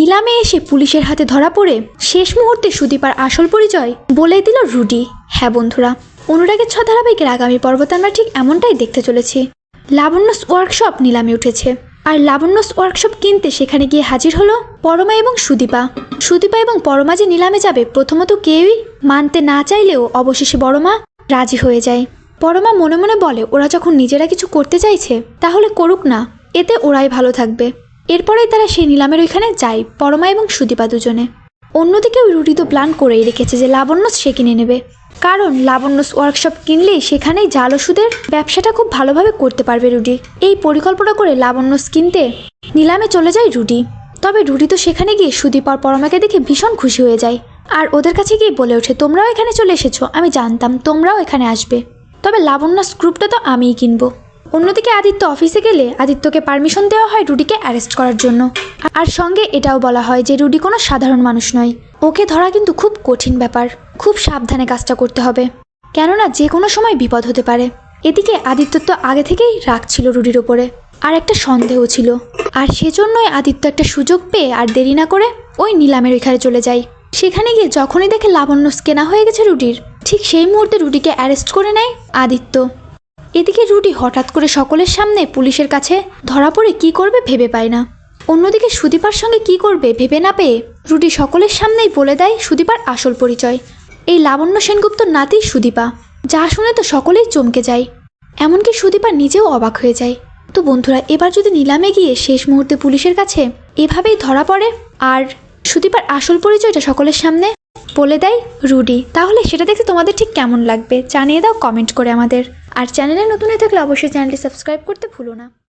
নিলামে এসে পুলিশের হাতে ধরা পড়ে শেষ মুহূর্তে সুদীপার আসল পরিচয় বলে দিল রুডি। হ্যাঁ বন্ধুরা, অনুরাগের ছ ধারাবাহিকের আগামী পর্বতে আমরা ঠিক এমনটাই দেখতে চলেছি। লাবণ্যস ওয়ার্কশপ নিলামে উঠেছে। আর লাবণ্যস ওয়ার্কশপ কিনতে সেখানে গিয়ে হাজির হলো পরমা এবং সুদীপা। সুদীপা এবং পরমা যে নিলামে যাবে, প্রথমত কেউই মানতে না চাইলেও অবশেষে বড়মা রাজি হয়ে যায়। পরমা মনে মনে বলে, ওরা যখন নিজেরা কিছু করতে চাইছে, তাহলে করুক না। এতে ওরাই ভালো থাকবে। এরপরেই তারা সেই নিলামের ওইখানে যায়, পরমা এবং সুদীপা দুজনে। অন্যদিকে রুটি তো প্ল্যান করেই রেখেছে যে লাবণ্য সে কিনে নেবে। কারণ লাবণ্য ওয়ার্কশপ কিনলেই সেখানেই জাল ওষুধের ব্যবসাটা খুব ভালোভাবে করতে পারবে রুডি এই পরিকল্পনা করে লাবণ্য কিনতে নিলামে চলে যায় রুডি তবে রুডি তো সেখানে গিয়ে সুদীপ আর পরমাকে দেখে ভীষণ খুশি হয়ে যায়। আর ওদের কাছে গিয়ে বলে ওঠে, তোমরাও এখানে চলে এসেছ, আমি জানতাম তোমরাও এখানে আসবে। তবে লাবণ্য গ্রুপটা তো আমিই কিনবো। অন্যদিকে আদিত্য অফিসে গেলে আদিত্যকে পারমিশন দেওয়া হয় রুডিকে অ্যারেস্ট করার জন্য। আর সঙ্গে এটাও বলা হয় যে রুডি কোনো সাধারণ মানুষ নয়। ওকে ধরা কিন্তু খুব কঠিন ব্যাপার। খুব সাবধানে কাজটা করতে হবে। কেননা যে কোনো সময় বিপদ হতে পারে। এদিকে আদিত্য তো আগে থেকেই রাগ ছিল রুডির ওপরে। আর একটা সন্দেহ ছিল। আর সেজন্যই আদিত্য একটা সুযোগ পেয়ে আর দেরি না করে ওই নিলামের ওইখানে চলে যায়। সেখানে গিয়ে যখনই দেখে লাবণ্য স্কেনা হয়ে গেছে রুডির, ঠিক সেই মুহূর্তে রুডিকে অ্যারেস্ট করে নেয় আদিত্য। এদিকে রুটি হঠাৎ করে সকলের সামনে পুলিশের কাছে ধরা পড়ে কি করবে ভেবে পায় না। অন্যদিকে সুদীপার সঙ্গে কি করবে ভেবে না পেয়ে রুটি সকলের সামনেই বলে দেয় সুদীপার আসল পরিচয়। এই লাবণ্য সেনগুপ্তর নাতি সুদীপা, যা শুনে তো সকলেই চমকে যায়। এমনকি সুদীপা নিজেও অবাক হয়ে যায়। তো বন্ধুরা, এবার যদি নিলামে গিয়ে শেষ মুহূর্তে পুলিশের কাছে এভাবেই ধরা পড়ে, আর সুদীপার আসল পরিচয়টা সকলের সামনে বলে দেয় রুডি। তাহলে সেটা দেখতে তোমাদের ঠিক কেমন লাগবে? জানিয়ে দাও কমেন্ট করে আমাদের। আর চ্যানেলে নতুন হয়ে থাকলে অবশ্যই চ্যানেলটি সাবস্ক্রাইব করতে ভুলো না।